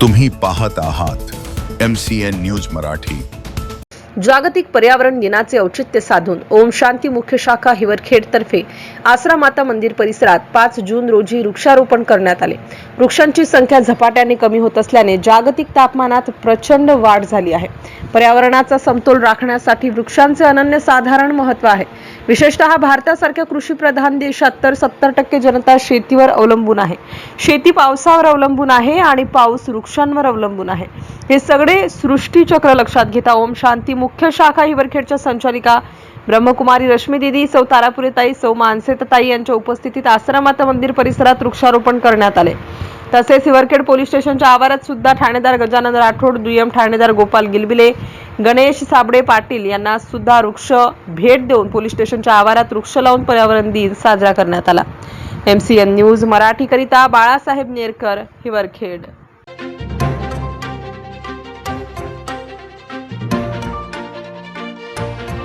तुम्ही पाहत आहात M C N news Marathi. जागतिक पर्यावरण दिनाचे औचित्य साधून ओम शांती मुख्य शाखा हिवरखेड तर्फे आसरा माता मंदिर परिसरात पाच जून रोजी वृक्षारोपण करण्यात आले. वृक्षांची संख्या झपाट्याने कमी होत असल्याने जागतिक तापमानात प्रचंड वाढ झाली आहे. पर्यावरणाचा समतोल राखण्यासाठी वृक्षांचे अनन्यसाधारण महत्त्व आहे. विशेषतः भारतासारख्या कृषीप्रधान देशात तर सत्तर टक्के जनता शेतीवर अवलंबून आहे. शेती पावसावर अवलंबून आहे आणि पाऊस वृक्षांवर अवलंबून आहे. हे सगळे सृष्टीचक्र लक्षात घेता ओम शांती. मुख्य शाखा हिवरखेडच्या संचालिका ब्रह्मकुमारी रश्मी दिदी सौ तारापुरेताई सौ मानसेताई यांच्या उपस्थितीत आश्रमात मंदिर परिसरात वृक्षारोपण करण्यात आले. तसेच हिवरखेड पोलीस स्टेशनच्या आवारात सुद्धा ठाणेदार गजानन राठोड दुय्यम ठाणेदार गोपाल गिलबिले गणेश साबडे पाटील यांना सुद्धा वृक्ष भेट देऊन पोलीस स्टेशनच्या आवारात वृक्ष लावून पर्यावरण दिन साजरा करण्यात आला. एम सी एन न्यूज मराठीकरिता बाळासाहेब नेरकर हिवरखेड